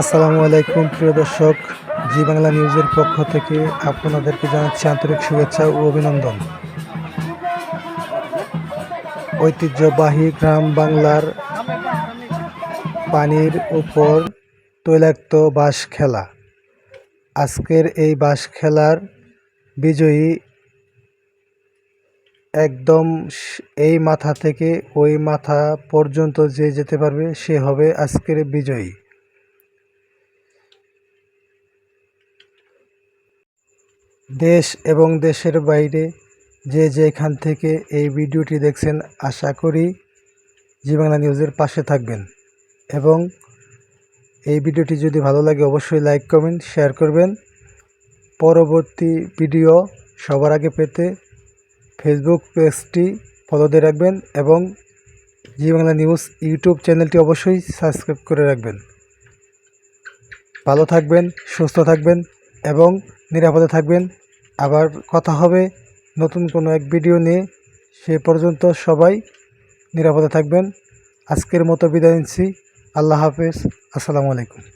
আসসালামু আলাইকুম, প্রিয় দর্শক। জি বাংলা নিউজের পক্ষ থেকে আপনাদেরকে জানাচ্ছি আন্তরিক শুভেচ্ছা ও অভিনন্দন। ঐতিহ্যবাহী গ্রাম বাংলার পানির উপর তৈলাক্ত বাঁশ খেলা আজকের এই বাঁশ খেলার বিজয়ী একদম এই মাথা থেকে ওই মাথা পর্যন্ত যে যেতে পারবে সে হবে আজকের বিজয়ী। দেশ এবং দেশের বাইরে যে যেখান থেকে এই ভিডিওটি দেখছেন, আশা করি জি বাংলা নিউজের পাশে থাকবেন। এবং এই ভিডিওটি যদি ভালো লাগে, অবশ্যই লাইক, কমেন্ট, শেয়ার করবেন। পরবর্তী ভিডিও সবার আগে পেতে ফেসবুক পেজটি ফলো দিয়ে রাখবেন এবং জি বাংলা নিউজ ইউটিউব চ্যানেলটি অবশ্যই সাবস্ক্রাইব করে রাখবেন। ভালো থাকবেন, সুস্থ থাকবেন। এবং নিরাপদে থাকবেন। আবার কথা হবে নতুন কোনো এক ভিডিও নিয়ে। সে পর্যন্ত সবাই নিরাপদে থাকবেন। আজকের মতো বিদায় নিচ্ছি। আল্লাহ হাফেজ। আসসালামু আলাইকুম।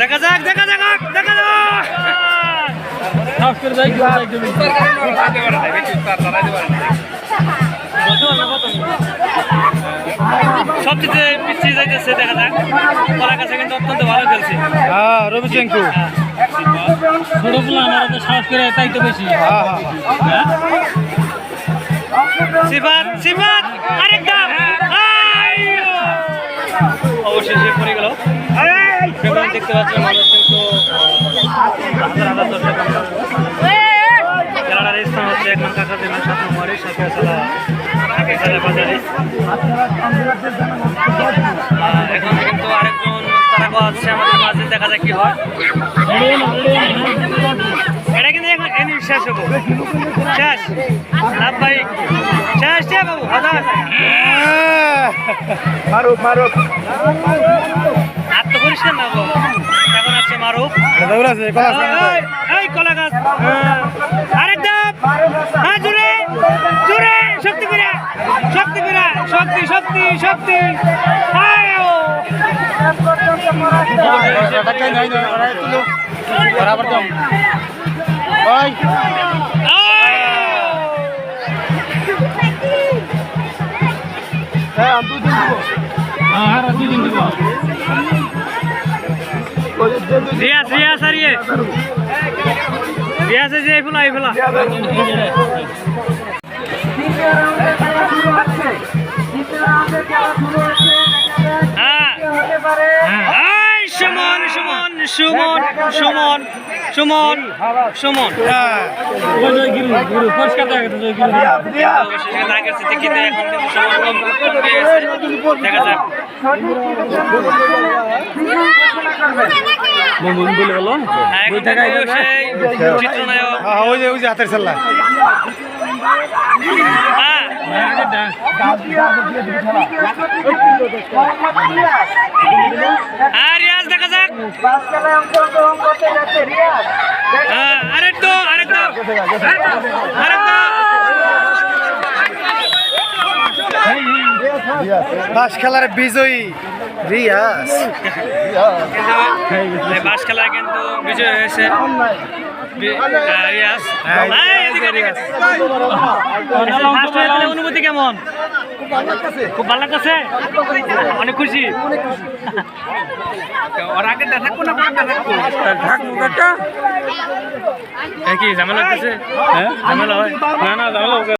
দেখা যাক দেখা যাক দেখা যাক। সবচেয়ে পিছিয়ে যাইতেছে দেখা যাক। ওরা কাছে কিন্তু অত্যন্ত ভালো খেলছে। হ্যাঁ রবি চেঙ্কু ছোট ফুলা আমার তো সাহস করে তাই তো বেশি সিফাত সিফাত। দেখতে পাচ্ছেন মানুষ কিন্তু হাজার হাজার দর্শক খেলাটার স্থান হচ্ছে এক নং কাকা দিনের সাত নম্বরে সাথে খেলা বাজারে। এখন কিন্তু আরেকজন তারা আছে আমাদের মাঝে দেখা যাক কি হয়। এটা কিন্তু এখন এমনি শেষ হব। শেষ? লাভ ভাই? শেষ বাবু হাজার মারুক মারুক। হাত তো পরিষ্কার না এখন আছে এই, কলা গাছ। আরেকদম হ্যাঁ জুড়ে জুড়ে শক্তি করে শক্তি করে শক্তি শক্তি শক্তি। বরাবর দাম ওই আয়ো! হ্যাঁ আমি দুই দিন দিব। রিয়াজ রিয়াজ আর ইয়ে রিয়াজ যে শুরু হচ্ছে হ্যাঁ সুমন সুমন সুমন সুমন সুমন সুমন। চিত্রনায়ক হ্যাঁ ওই যে হাতের খেলা হ্যাঁ আর রিয়াজ দেখা যাক। রিয়াজ আরেকটু আরেকটু আরেকটু বাস খেলার বিজয়ী এই বাস খেলায় কিন্তু বিজয় হয়েছে। অনুভূতি কেমন? খুব ভালো লাগছে অনেক খুশি? ওর আগেরটা থাকব না পরেরটা থাকব? থাকব একটা কি ঝামেলা হ্যাঁ? ঝামেলা হয়? না না ঝামেলা